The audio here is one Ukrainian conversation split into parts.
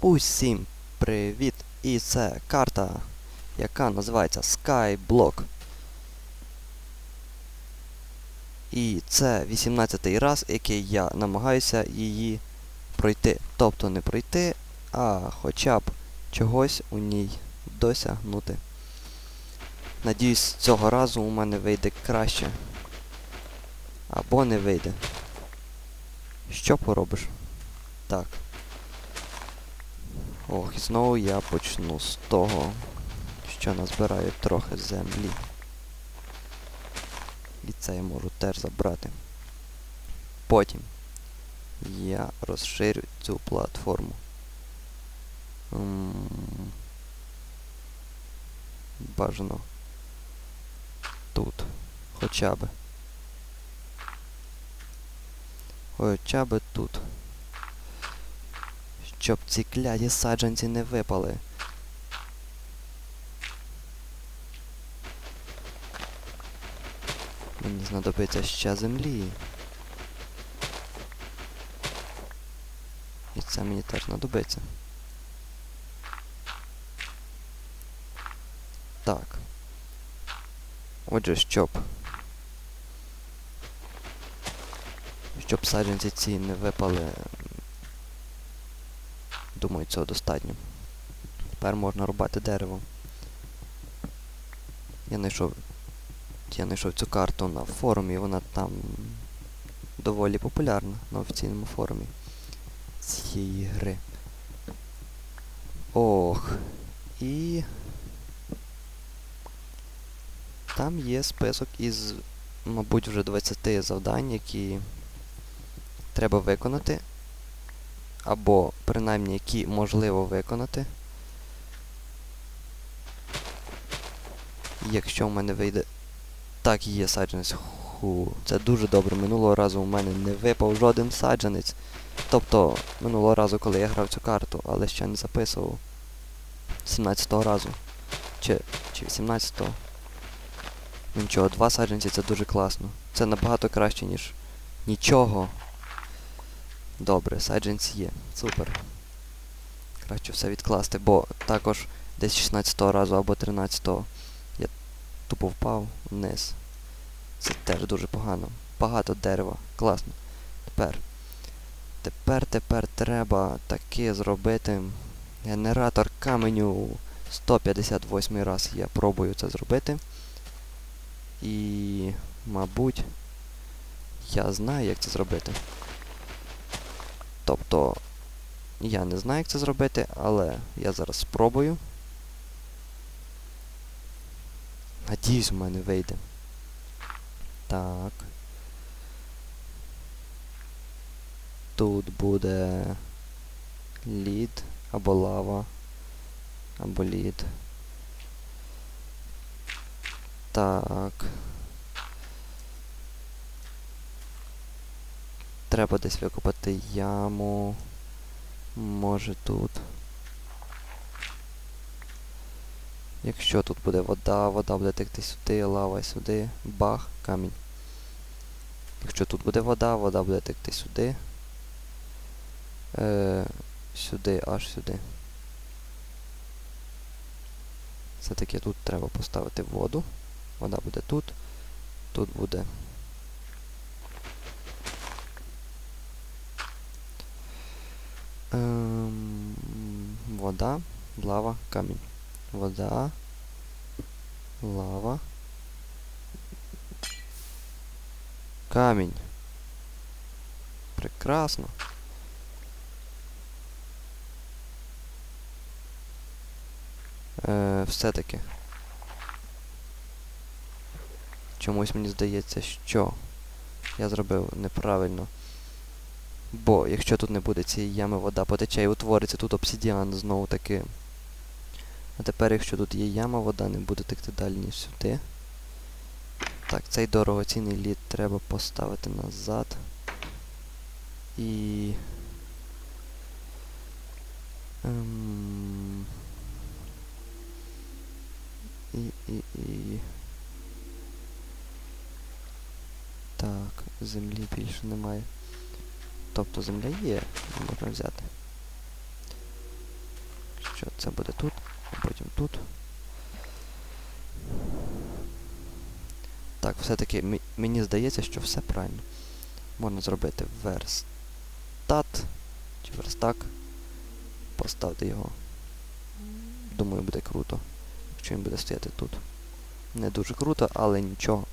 Усім привіт! І це карта, яка називається Skyblock. І це 18-й раз, який я намагаюся її пройти. Тобто не пройти, а хоча б чогось у ній досягнути. Надіюсь, цього разу у мене вийде краще. Або не вийде. Що поробиш? Так. Ох, і знову я почну з того, що назбираю трохи землі. І це я можу теж забрати. Потім я розширю цю платформу. Бажано тут. Хоча би. Хоча би тут. Щоб ці кляті саджанці не випали. Мені знадобиться ще землі. І це мені теж знадобиться. Так. Отже, щоб. Щоб саджанці ці не випали. Думаю, цього достатньо. Тепер можна рубати дерево. Я знайшов. Я знайшов цю карту на форумі, вона там доволі популярна на офіційному форумі цієї гри. Ох. І. Там є список із, мабуть, вже 20 завдань, які треба виконати. Або принаймні які можливо виконати. Якщо в мене вийде... Так, є саджанець. Ху, це дуже добре. Минулого разу у мене не випав жоден саджанець. Тобто, минулого разу, коли я грав цю карту, але ще не записував. 17-го разу. Чи, чи 18-го. Ну нічого, два саджанці це дуже класно. Це набагато краще, ніж нічого. Добре, саджанці є. Супер. Краще все відкласти, бо також десь 16-го разу або 13-го я тупо впав вниз. Це теж дуже погано. Багато дерева. Класно. Тепер. Тепер, тепер треба таки зробити генератор каменю 158 раз я пробую це зробити. І, мабуть, я знаю, як це зробити. Тобто, я не знаю, як це зробити, але я зараз спробую. Надіюсь, у мене вийде. Так. Тут буде лід або лава. Або лід. Так. Треба десь викопати яму. Може тут. Якщо тут буде вода, вода буде текти сюди, лава сюди, бах, камінь. Якщо тут буде вода, вода буде текти сюди. Е, сюди, аж сюди. Все-таки тут треба поставити воду. Вода буде тут. Тут буде. Ем, вода, лава, камінь. Вода, лава. Камінь. Прекрасно. Е, все-таки. Чомусь мені здається, що я зробив неправильно. Бо якщо тут не буде цієї ями, вода потече і утвориться тут обсидіан знову таки. А тепер, якщо тут є яма, вода не буде текти далі, ніж сюди. Так, цей дорогоцінний лід треба поставити назад. І... Ем... І, і, і... Так, землі більше немає. Тобто земля є, можна взяти. що це буде тут, а потім тут. Так, все-таки мені здається, що все правильно. Можна зробити верстат чи верстак. Поставити його. Думаю, буде круто. Якщо він буде стояти тут. Не дуже круто, але нічого.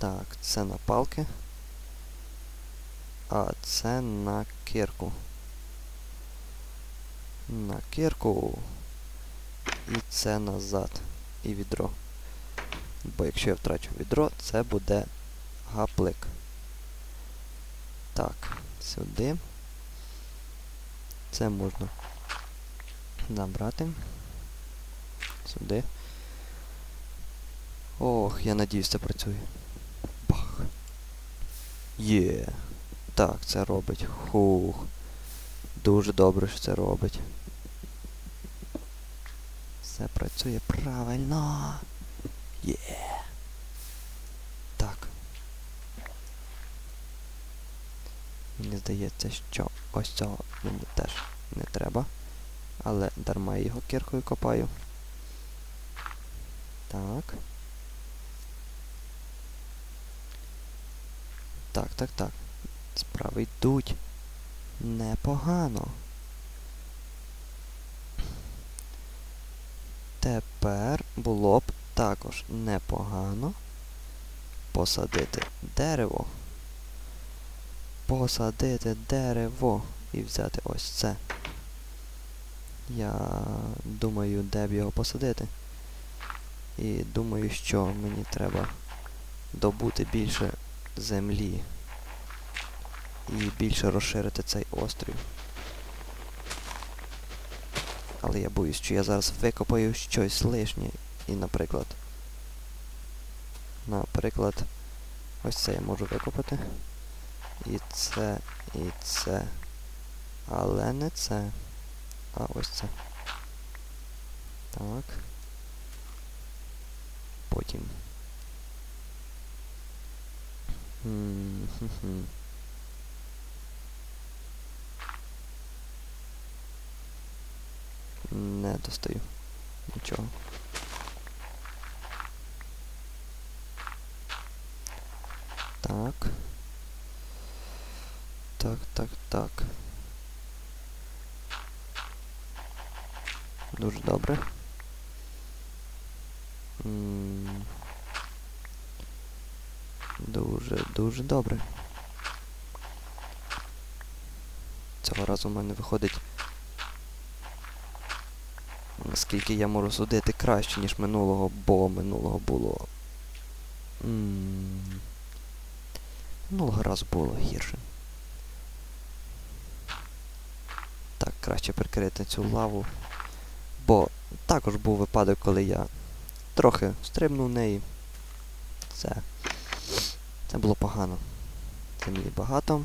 Так, це на палки. А це на кирку. На кирку. І це назад. І відро. Бо якщо я втрачу відро, це буде гаплик. Так, сюди. Це можна забрати. Сюди. Ох, я надіюсь, це працює. Є. Так, це робить. Хух. Дуже добре, що це робить. Все працює правильно. Є. Так. Мені здається, що ось цього мені теж не треба. Але дарма я його кіркою копаю. Так. Так, так, так. Справи йдуть. Непогано. Тепер було б також непогано посадити дерево. Посадити дерево і взяти ось це. Я думаю, де б його посадити. І думаю, що мені треба добути більше землі. І більше розширити цей острів. Але я боюсь, що я зараз викопаю щось лишнє. І, наприклад. Наприклад, ось це я можу викопати. І це, і це. Але не це. А ось це. Так. Потім. Не достаю. Нічого. Так. Так, так, так. Дуже добре. М, Дуже, дуже добре. Цього разу в мене виходить. Наскільки я можу судити краще, ніж минулого, бо минулого було. м, Минулого разу було гірше. Так, краще прикрити цю лаву. Бо також був випадок, коли я трохи стрибнув в неї. Це. Це було погано. Землі багато.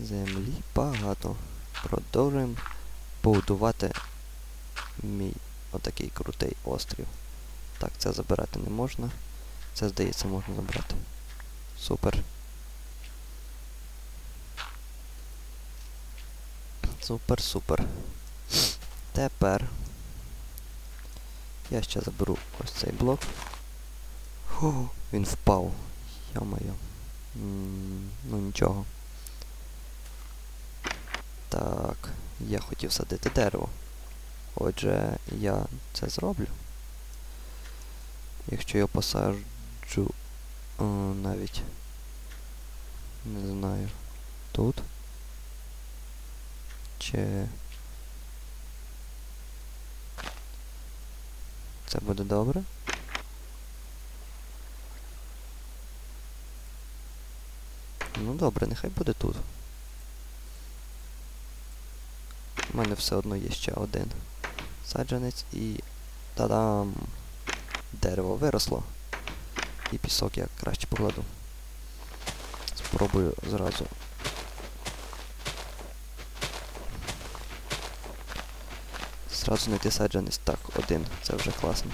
Землі багато. Продовжуємо побудувати мій отакий крутий острів. Так, це забирати не можна. Це, здається, можна забрати. Супер. Супер, супер. Тепер я ще заберу ось цей блок. Фу, він впав. Йо-моє. Ну нічого. Так, я хотів садити дерево. Отже, я це зроблю. Якщо я посаджу о, навіть не знаю тут. Чи це буде добре? Ну добре, нехай буде тут. У мене все одно є ще один саджанець і та-дам! Дерево виросло. І пісок я краще покладу. Спробую зразу. Сразу знайти саджанець. Так, один. Це вже класно.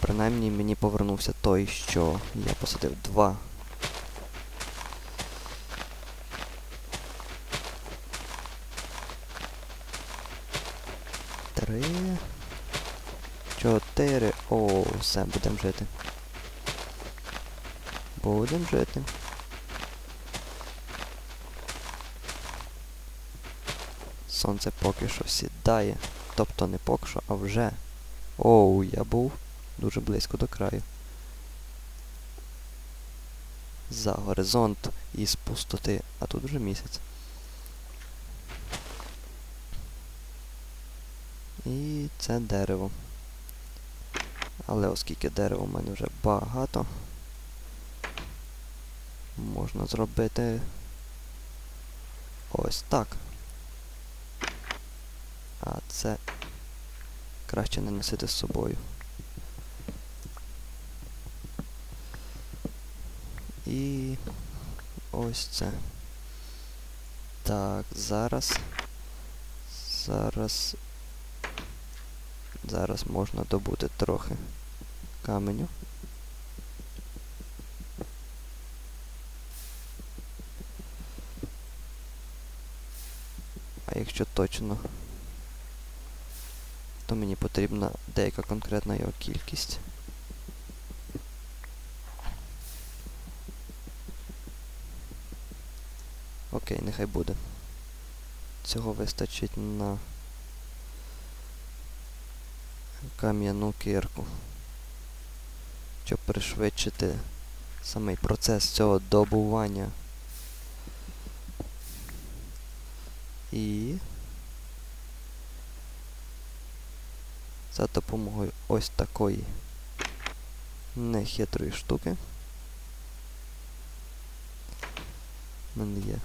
Принаймні мені повернувся той, що я посадив два. Три. Чотири. О, все, будемо жити. Будемо жити. Сонце поки що сідає. Тобто не поки що, а вже. Оу, я був дуже близько до краю. За горизонт із пустоти, а тут вже місяць. І це дерево. Але оскільки дерева в мене вже багато, можна зробити ось так. А це краще не носити з собою. І ось це. Так, зараз. Зараз. Зараз можна добути трохи каменю. А якщо точно, то мені потрібна деяка конкретна його кількість. Окей, нехай буде. Цього вистачить на кам'яну кирку. Щоб пришвидшити самий процес цього добування. І за допомогою ось такої нехитрої штуки. в мене є.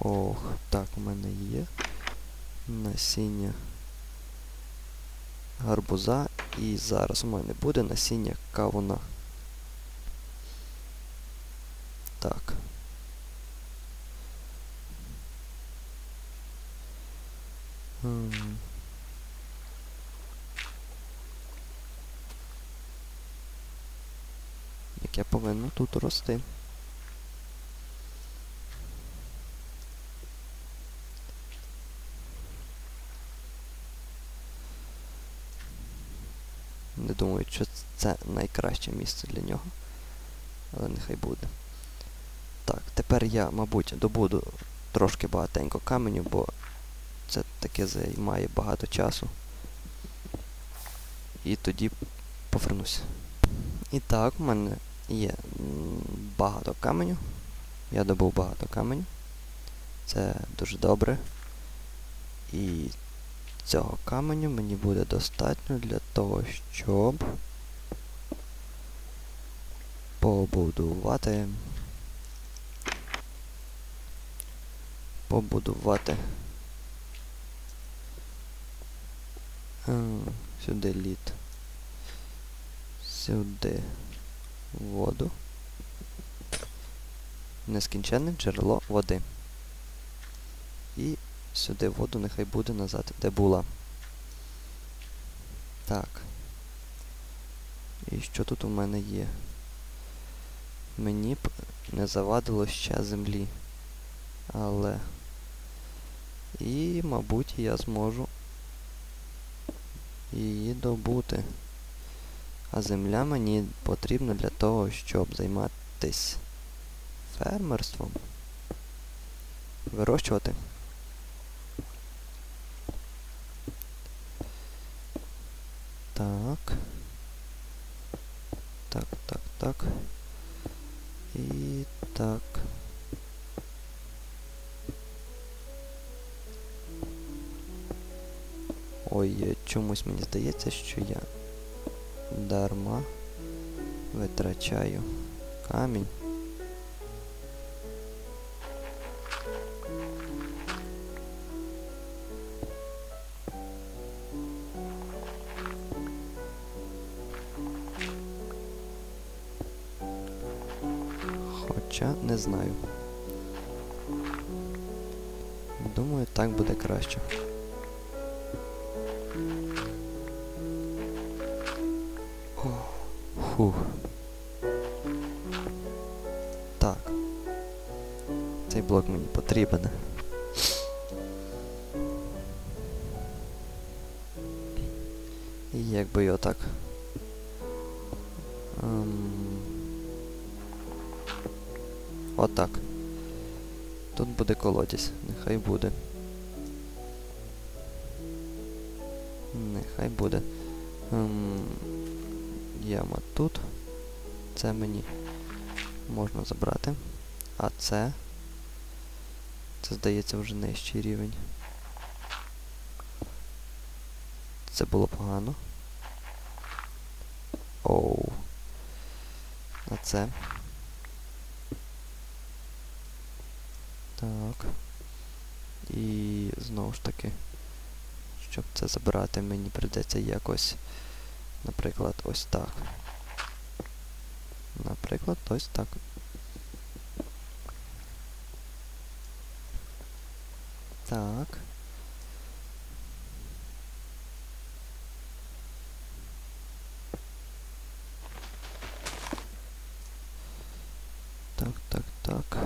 Ох, так, у мене є насіння гарбуза і зараз у мене буде насіння кавуна. Так. М. Яке повинно тут рости. Не думаю, що це найкраще місце для нього. Але нехай буде. Так, тепер я, мабуть, добуду трошки багатенько каменю, бо це таке займає багато часу. І тоді повернуся. І так, у мене є багато каменю. Я добув багато каменю. Це дуже добре. І цього каменю мені буде достатньо для того, щоб побудувати. Побудувати. Сюди лід. Сюди воду. Нескінченне джерело води. І сюди воду нехай буде назад, де була. Так. І що тут у мене є? Мені б не завадило ще землі. Але. І, мабуть, я зможу її добути. А земля мені потрібна для того, щоб займатися фермерством. Вирощувати. Так. Так, так, так. І так. Ой, е, чомусь мені здається, що я дарма витрачаю камінь. Якби його так. Ем... Отак. Тут буде колодязь, нехай буде. Нехай буде. Ем... Яма тут. Це мені можна забрати. А це. Це здається вже нижчий рівень. Це було погано. Оу. А це. Так. І знову ж таки, щоб це забрати, мені прийдеться якось, наприклад, ось так. Наприклад, ось так. Так. Так, так, так.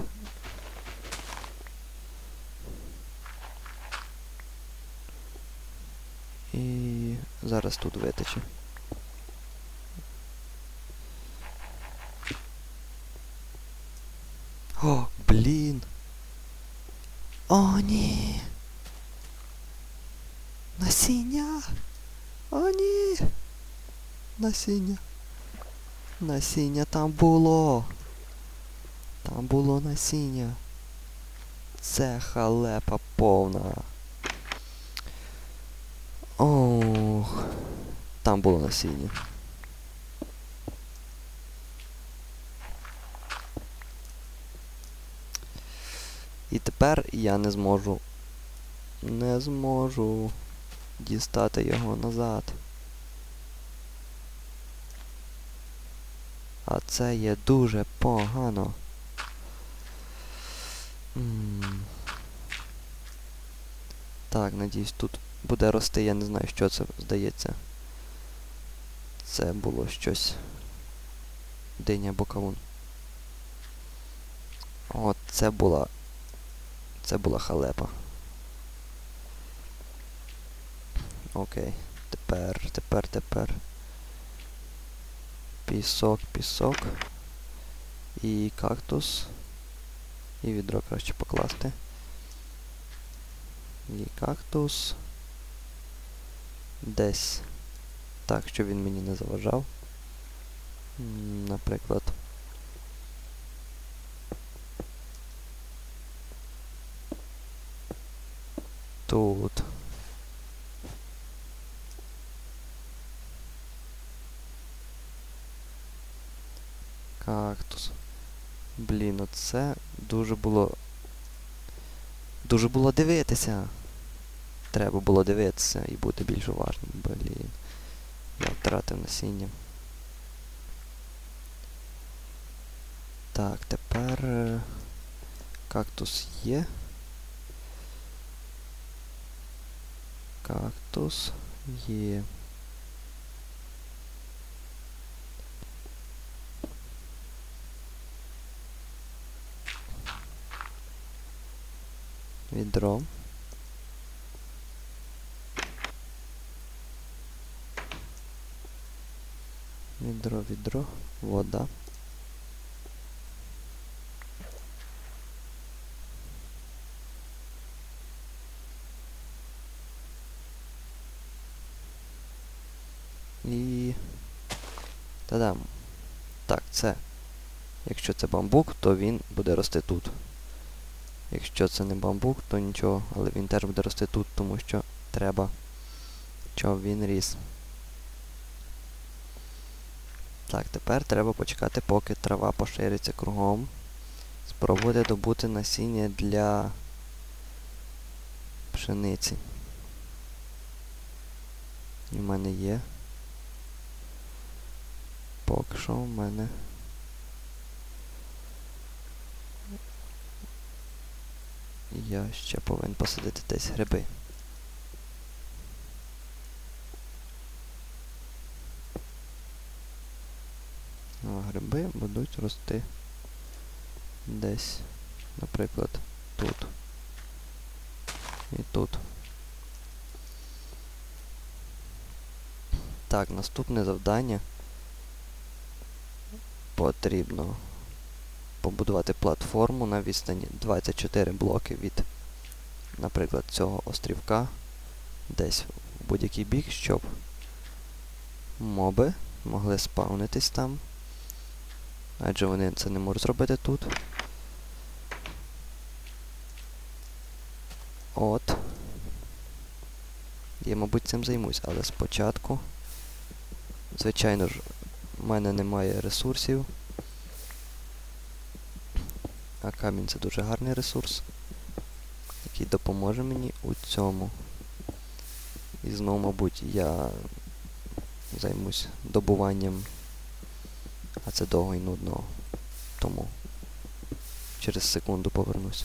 І зараз тут витече. О, блін. О, ні. Насіння. О, ні. Насіння. Насіння там було. Там було насіння. Це халепа повна. Ох. Там було насіння. І тепер я не зможу. Не зможу дістати його назад. А це є дуже погано. Так, надіюсь, тут буде рости, я не знаю, що це здається. Це було щось. Диня або кавун. От, це була. Це була халепа. Окей. Тепер, тепер, тепер. Пісок, пісок. І кактус. І відро краще покласти. І кактус. Десь. Так, щоб він мені не заважав. Наприклад. Тут. Кактус. Блін, оце дуже було. Дуже було дивитися. Треба було дивитися і бути більш уважним. Блін. Втратив насіння. Так, тепер е, кактус є. Кактус є. Відро. Відро, відро, вода. І... Та-дам. Так, це. Якщо це бамбук, то він буде рости тут. Якщо це не бамбук, то нічого, але він теж буде рости тут, тому що треба, щоб він ріс. Так, тепер треба почекати, поки трава пошириться кругом. Спробувати добути насіння для пшениці. І в мене є. Поки що в мене. Я ще повинен посадити десь гриби. А гриби будуть рости десь, наприклад, тут. І тут. Так, наступне завдання. Потрібно побудувати платформу на відстані 24 блоки від, наприклад, цього острівка десь в будь-який бік, щоб моби могли спавнитись там. Адже вони це не можуть зробити тут. От. Я, мабуть, цим займусь, але спочатку. Звичайно ж, в мене немає ресурсів. А камінь це дуже гарний ресурс, який допоможе мені у цьому. І знову, мабуть, я займусь добуванням, а це довго і нудно. Тому через секунду повернусь.